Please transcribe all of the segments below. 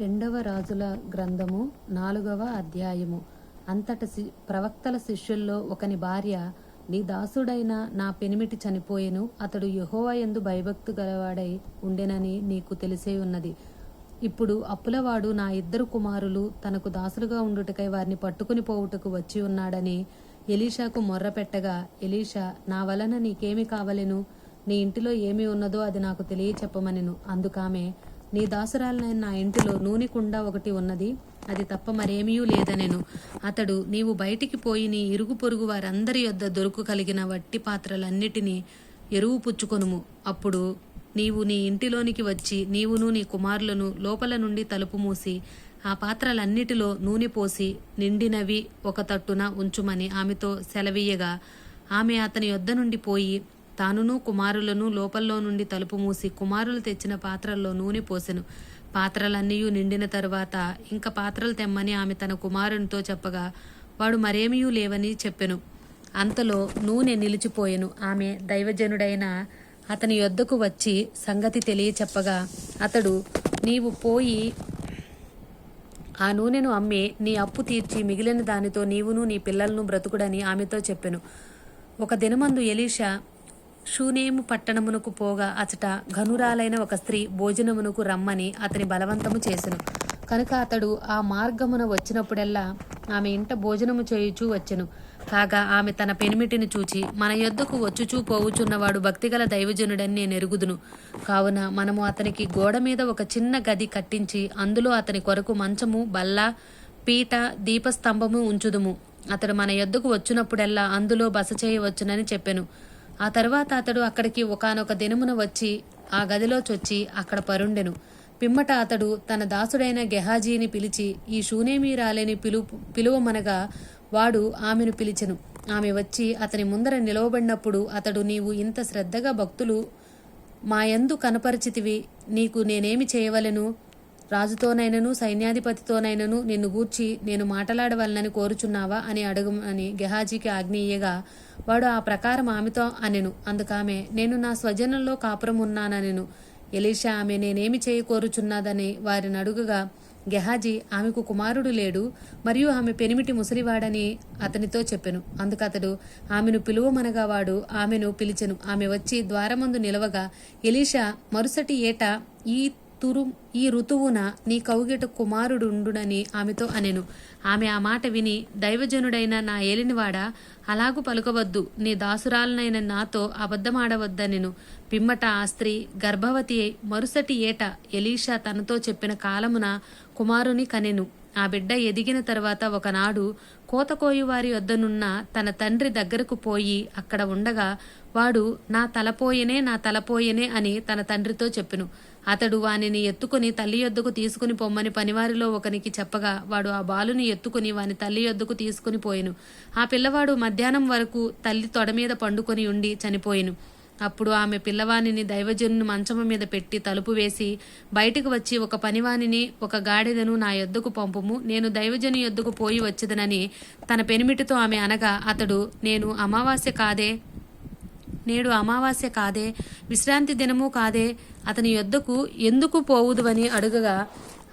రెండవ రాజుల గ్రంథము నాలుగవ అధ్యాయము. అంతట శి- ప్రవక్తల శిష్యుల్లో ఒకని భార్య నీ దాసుడైన నా పెనిమిటి చనిపోయెను అతడు యెహోవా యందు భయభక్తు గలవాడై ఉండెనని నీకు తెలిసే ఉన్నది. ఇప్పుడు అప్పులవాడు నా ఇద్దరు కుమారులు తనకు దాసులుగా ఉండుటకై వారిని పట్టుకుని పోవుటకు వచ్చి ఉన్నాడని ఎలీషాకు మొర్ర పెట్టగా ఎలీషా నా వలన నీకేమి కావలెను? నీ ఇంటిలో ఏమి ఉన్నదో అది నాకు తెలియ చెప్పమనెను అందుకామె నీ దాసురాలనైన నా ఇంటిలో నూనె కుండ ఒకటి ఉన్నది. అది తప్ప మరేమీ లేదనెను. అతడు నీవు బయటికి పోయి నీ ఇరుగు పొరుగు వారందరి యొద్ద దొరుకు కలిగిన వట్టి పాత్రలన్నిటినీ ఎరువు పుచ్చుకొనుము. అప్పుడు నీవు నీ ఇంటిలోనికి వచ్చి నీవును నీ కుమారులను లోపల నుండి తలుపు మూసి ఆ పాత్రలన్నిటిలో నూనె పోసి నిండినవి ఒక తట్టున ఉంచుమని ఆమెతో సెలవీయగా ఆమె అతని యొద్ద నుండి పోయి తానును కుమారులను లోపల్లో నుండి తలుపు మూసి కుమారులు తెచ్చిన పాత్రల్లో నూనె పోసెను. పాత్రలన్నీ నిండిన తరువాత ఇంక పాత్రలు తెమ్మని ఆమె తన కుమారునితో చెప్పగా వాడు మరేమీ లేవని చెప్పెను. అంతలో నూనె నిలిచిపోయెను. ఆమె దైవజనుడైన అతని యొద్దకు వచ్చి సంగతి తెలియ చెప్పగా అతడు నీవు పోయి ఆ నూనెను అమ్మి నీ అప్పు తీర్చి మిగిలిన దానితో నీవును నీ పిల్లలను బ్రతుకుడని ఆమెతో చెప్పెను. ఒక దినమందు ఎలీషా షూనేము పట్టణమునకు పోగా అచట ఘనురాలైన ఒక స్త్రీ భోజనమునకు రమ్మని అతని బలవంతము చేసెను. కనుక అతడు ఆ మార్గమున వచ్చినప్పుడెల్లా ఆమె ఇంట భోజనము చేయుచూ వచ్చెను. కాగా ఆమె తన పెనిమిటిని చూచి మన యొద్దకు వచ్చుచూ పోవుచున్నవాడు భక్తిగల దైవజనుడని నేను ఎరుగుదును. కావున మనము అతనికి గోడ మీద ఒక చిన్న గది కట్టించి అందులో అతని కొరకు మంచము బల్ల పీట దీపస్తంభము ఉంచుదుము. అతడు మన యొద్దకు వచ్చినప్పుడల్లా అందులో బస చేయవచ్చునని చెప్పెను. ఆ తర్వాత అతడు అక్కడికి ఒకానొక దినమున వచ్చి ఆ గదిలో చొచ్చి అక్కడ పరుండెను. పిమ్మట అతడు తన దాసుడైన గెహాజీని పిలిచి ఈ షూనేమీరాలేని పిలు పిలువమనగా వాడు ఆమెను పిలిచెను. ఆమె వచ్చి అతని ముందర నిలవబడినప్పుడు అతడు నీవు ఇంత శ్రద్ధగా భక్తులు మాయందు కనపరిచితివి నీకు నేనేమి చేయవలెను? రాజుతోనైనను సైన్యాధిపతితోనైనను నిన్ను గూర్చి నేను మాట్లాడవలనని కోరుచున్నావా అని అడగమని గెహాజీకి ఆజ్ఞేయగా వాడు ఆ ప్రకారం ఆమెతో అనెను. అందుకామె నేను నా స్వజనంలో కాపురం ఉన్నాననెను ఎలీషా ఆమె నేనేమి చేయకోరుచున్నాదని వారిని అడుగుగా గెహాజీ ఆమెకు కుమారుడు లేడు మరియు ఆమె పెనిమిటి ముసలివాడని అతనితో చెప్పెను. అందుకతడు ఆమెను పిలువమనగా వాడు ఆమెను పిలిచెను. ఆమె వచ్చి ద్వారమందు నిలవగా ఎలీషా మరుసటి ఏట ఈ తురు ఈ ఋతువున నీ కౌగిట కుమారుడుండునని ఆమెతో అనెను. ఆమె ఆ మాట విని దైవజనుడైన నా ఏలినవాడా అలాగు పలుకవద్దు. నీ దాసురాలనైన నాతో అబద్ధమాడవద్దనెను. పిమ్మట ఆ స్త్రీ గర్భవతి మరుసటి ఏట ఎలీషా తనతో చెప్పిన కాలమున కుమారుని కనెను. ఆ బిడ్డ ఎదిగిన తర్వాత ఒకనాడు కోతకోయువారి వద్దనున్న తన తండ్రి దగ్గరకు పోయి అక్కడ ఉండగా వాడు నా తలపోయెనే నా తలపోయెనే అని తన తండ్రితో చెప్పెను. అతడు వానిని ఎత్తుకుని తల్లి యొద్దకు తీసుకుని పొమ్మని పనివారిలో ఒకనికి చెప్పగా వాడు ఆ బాలుని ఎత్తుకుని వాని తల్లి యొద్దకు తీసుకుని పోయెను. ఆ పిల్లవాడు మధ్యాహ్నం వరకు తల్లి తొడ మీద పండుకొని ఉండి చనిపోయెను. అప్పుడు ఆమె పిల్లవానిని దైవజనుని మంచము మీద పెట్టి తలుపు వేసి బయటకు వచ్చి ఒక పనివానిని ఒక గాడిదను నా యొద్దకు పంపుము నేను దైవజను యొద్దకు పోయి వచ్చేదనని తన పెనిమిటితో ఆమె అనగా అతడు నేను అమావాస్య కాదే నేడు అమావాస్య కాదే విశ్రాంతి దినము కాదే అతని యొద్దకు ఎందుకు పోవుదువని అడుగగా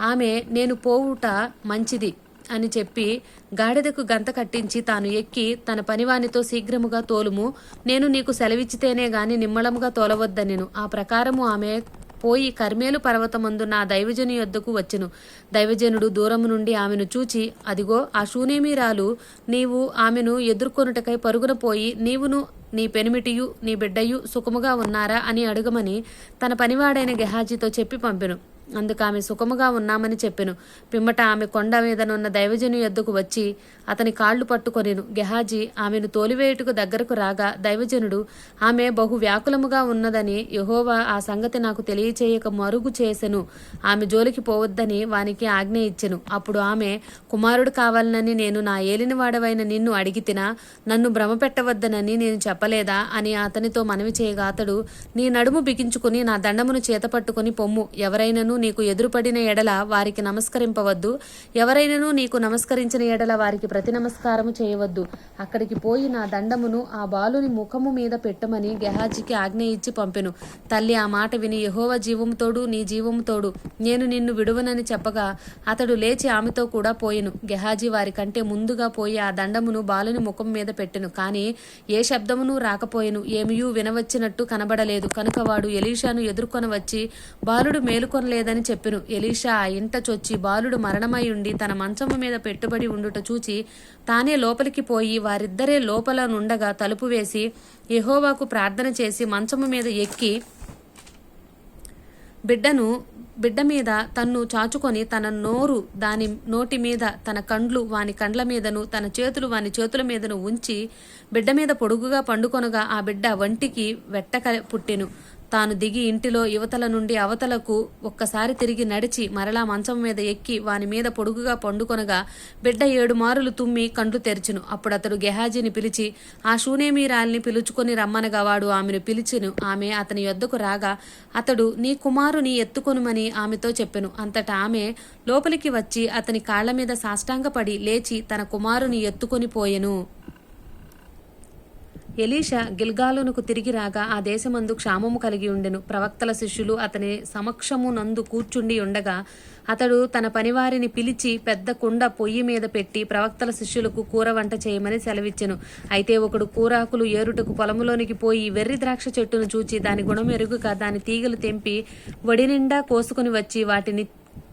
ఆమె నేను పోవుట మంచిది. అని చెప్పి గాడిదకు గంత కట్టించి తాను ఎక్కి తన పనివానితో శీఘ్రముగా తోలుము. నేను నీకు సెలవిచ్చితేనే గాని నిమ్మళముగా తోలవద్దనెను. ఆ ప్రకారము ఆమె పోయి కర్మేలు పర్వతమందు నా దైవజను యొద్దకు వచ్చెను. దైవజనుడు దూరము నుండి ఆమెను చూచి అదిగో ఆ శూనేమీరాలు నీవు ఆమెను ఎదుర్కొనుటకై పరుగున పోయి నీవును నీ పెనిమిటియు నీ బిడ్డయు సుఖముగా ఉన్నారా అని అడుగమని తన పనివాడైన గెహాజీతో చెప్పి పంపెను. అందుకు ఆమె సుఖముగా ఉన్నామని చెప్పెను. పిమ్మట ఆమె కొండ మీదనున్న దైవజను యొద్దకు వచ్చి అతని కాళ్ళు పట్టుకొనిను. గెహాజీ ఆమెను తోలివేయుటకు దగ్గరకు రాగా దైవజనుడు ఆమె బహు వ్యాకులముగా ఉన్నదని యహోవా ఆ సంగతి నాకు తెలియచేయక మరుగు చేసెను. ఆమె జోలికి పోవద్దని వానికి ఆజ్ఞ ఇచ్చెను. అప్పుడు ఆమె కుమారుడు కావాలనని నేను నా ఏలినవాడవైన నిన్ను అడిగితినా నన్ను భ్రమ పెట్టవద్దనని నేను చెప్పలేదా? అని అతనితో మనవి చేయగా అతడు నీ నడుము బిగించుకుని నా దండమును చేతపట్టుకుని పొమ్ము. ఎవరైనను నీకు ఎదురుపడిన ఎడల వారికి నమస్కరింపవద్దు. ఎవరైనను నీకు నమస్కరించిన ఎడల వారికి ప్రతి నమస్కారము చేయవద్దు. అక్కడికి పోయి నా దండమును ఆ బాలుని ముఖము మీద పెట్టమని గెహాజీకి ఆజ్ఞ ఇచ్చి పంపెను. తల్లి ఆ మాట విని యహోవ జీవముతోడు నీ జీవముతోడు నేను నిన్ను విడువనని చెప్పగా అతడు లేచి ఆమెతో కూడా పోయెను. గెహాజీ వారి కంటే ముందుగా పోయి ఆ దండమును బాలుని ముఖం మీద పెట్టెను. కానీ ఏ శబ్దమును రాకపోయెను. ఏమియూ వినవచ్చినట్టు కనబడలేదు. కనుక వాడు ఎలీషాను ఎదుర్కొని వచ్చి బాలుడు లేదని చెప్పెను. ఎలీషా ఆ ఇంట చొచ్చి బాలుడు మరణమై ఉండి తన మంచము మీద పెట్టుబడి ఉండుట చూచి తానే లోపలికి పోయి వారిద్దరే లోపల నుండగా తలుపు వేసి యహోవాకు ప్రార్థన చేసి మంచము మీద ఎక్కి బిడ్డను బిడ్డ మీద తన్ను చాచుకొని తన నోరు దాని నోటి మీద తన కండ్లు వాని కండ్ల మీదను తన చేతులు వాని చేతుల మీదను ఉంచి బిడ్డ మీద పొడుగుగా పండుకొనగా ఆ బిడ్డ వంటికి వెట్టక పుట్టెను. తాను దిగి ఇంటిలో యువతల నుండి అవతలకు ఒక్కసారి తిరిగి నడిచి మరలా మంచం మీద ఎక్కి వాని మీద పొడుగుగా పండుకొనగా బిడ్డ ఏడు మారులు తుమ్మి కండ్లు తెరిచును. అప్పుడు అతడు గెహాజీని పిలిచి ఆ షూనేమీరాల్ని పిలుచుకొని రమ్మనగా వాడు ఆమెను పిలిచెను. ఆమె అతని యొద్దకు రాగా అతడు నీ కుమారుని ఎత్తుకొనుమని ఆమెతో చెప్పెను. అంతటా ఆమె లోపలికి వచ్చి అతని కాళ్ళ మీద సాష్టాంగపడి లేచి తన కుమారుని ఎత్తుకొని పోయెను. ఎలీషా గిల్గాలునకు తిరిగి రాగా ఆ దేశమందు క్షామము కలిగి ఉండెను. ప్రవక్తల శిష్యులు అతని సమక్షము నందు కూర్చుండి ఉండగా అతడు తన పనివారిని పిలిచి పెద్ద కుండ పొయ్యి మీద పెట్టి ప్రవక్తల శిష్యులకు కూర వంట చేయమని సెలవిచ్చెను. అయితే ఒకడు కూరాకులు ఏరుటకు పొలములోనికి పోయి వెర్రి ద్రాక్ష చెట్టును చూచి దాని గుణం ఎరుగుక దాని తీగలు తెంపి వడి నిండా కోసుకుని వచ్చి వాటిని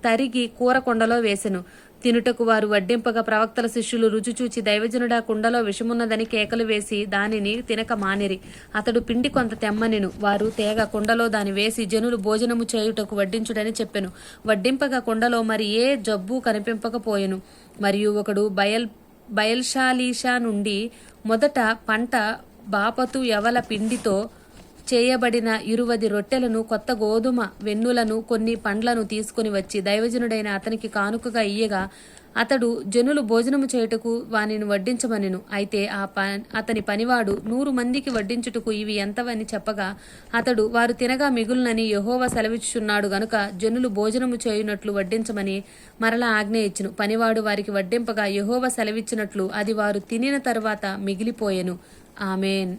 తరిగి కూర కొండలో వేసెను. తినుటకు వారు వడ్డింపగా ప్రవక్తల శిష్యులు రుచి చూచి దైవజనుడా కుండలో విషమున్నదని కేకలు వేసి దానిని తినక మానిరి. అతడు పిండి కొంత తెమ్మనిను. వారు తేగ కుండలో దాని వేసి జనులు భోజనము చేయుటకు వడ్డించుడని చెప్పెను. వడ్డింపగా కుండలో మరి ఏ జబ్బు కనిపింపకపోయెను. మరియు ఒకడు బయల్ బయల్షాలీషా నుండి మొదట పంట బాపతు ఎవల పిండితో చేయబడిన ఇరువది రొట్టెలను కొత్త గోధుమ వెన్నులను కొన్ని పండ్లను తీసుకుని వచ్చి దైవజనుడైన అతనికి కానుకగా ఇయ్యగా అతడు జనులు భోజనము చేయుటకు వానిని వడ్డించమనెను. అయితే ఆ ప అతని పనివాడు నూరు మందికి వడ్డించుటకు ఇవి ఎంతవని చెప్పగా అతడు వారు తినగా మిగులునని యహోవ సెలవిచ్చుచున్నాడు గనుక జనులు భోజనము చేయునట్లు వడ్డించమని మరలా ఆజ్ఞ ఇచ్చును. పనివాడు వారికి వడ్డింపగా యహోవ సెలవిచ్చినట్లు అది వారు తినిన తరువాత మిగిలిపోయెను. ఆమెన్.